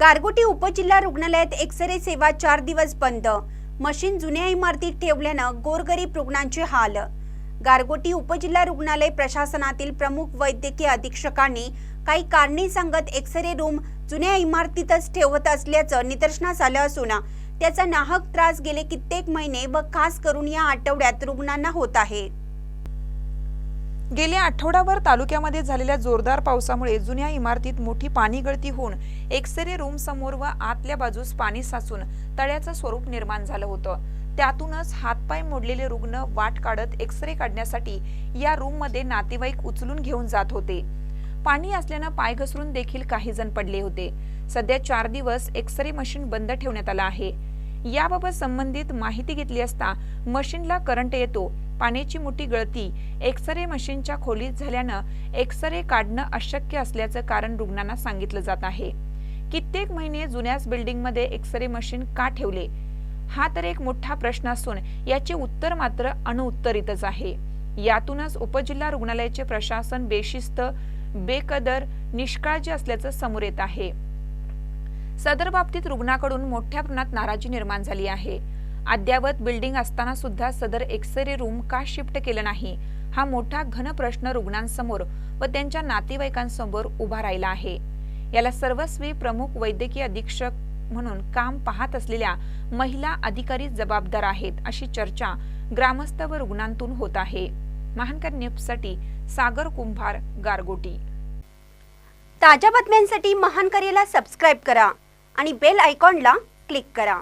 गारगोटी उपजिल्हा रुग्णालयात एक्सरे सेवा चार दिवस बंद. मशीन जुन्या इमारतीत ठेवल्यानं गोरगरीब रुग्णांचे हाल. गारगोटी उपजिल्हा रुग्णालय प्रशासनातील प्रमुख वैद्यकीय अधीक्षकांनी काही कारणे सांगत एक्सरे रूम जुन्या इमारतीतच ठेवत असल्याचं निदर्शनास आलं असून त्याचा नाहक त्रास गेले कित्येक महिने व खास करून या आठवड्यात रुग्णांना होत आहे. गेल्या आठवडाभर तालुक्यामध्ये झालेल्या जोरदार पावसामुळे जुन्या इमारतीत मोठी पाणी गळती होऊन एक्सरे रूम समोर व आतल्या बाजूस पाणी साचून तळ्याचं स्वरूप निर्माण झालं होतं. त्यातूनच हातपाय मोडलेले रुग्ण वाट काढत एक्सरे काढण्यासाठी या रूममध्ये नातेवाईक उचलून घेऊन जात होते. पाणी असल्यानं पाय घसरून देखील काही जण पडले होते. सध्या चार दिवस एक्सरे मशीन बंद ठेवण्यात आलं आहे. याबाबत संबंधित माहिती घेतली असता मशीनला करंट येतो. पाण्याची मोठी गळती एक्सरे मशीनच्या खोलीत झाल्यानं एक्सरे काढणं अशक्य असल्याचं कारण रुग्णांना सांगितलं जात आहे. कित्येक महिने जुन्याच बिल्डिंगमध्ये एक्सरे मशीन का ठेवले? हा तर एक मोठा प्रश्न असून याचे उत्तर मात्र अणुउत्तरितच आहे. यातूनच उपजिल्हा रुग्णालयाचे प्रशासन बेशिस्त बेकदर निष्काळजी असल्याचं समोर येत आहे. सदर बाबतीत रुग्णाकडून मोठ्या प्रमाणात नाराजी निर्माण झाली आहे. अद्यावत बिल्डिंग असताना सुद्धा सदर एक्सरे रूम का शिफ्ट केलं नाही? हा मोठा घन प्रश्न रुग्णांसमोर व त्यांच्या नातेवाईकांसमोर उभा राहिला आहे. याला सर्वस्वी प्रमुख वैद्यकीय अधीक्षक म्हणून काम पाहत असलेल्या महिला अधिकारी जबाबदार आहेत अशी चर्चा ग्रामस्थ व रुग्णांतून होत आहे. महानकर न्यूजसाठी सागर कुंभार गारगोटी. ताज्या बातम्यांसाठी महानकरेला सबस्क्राईब करा आणि बेल आयकॉनला क्लिक करा.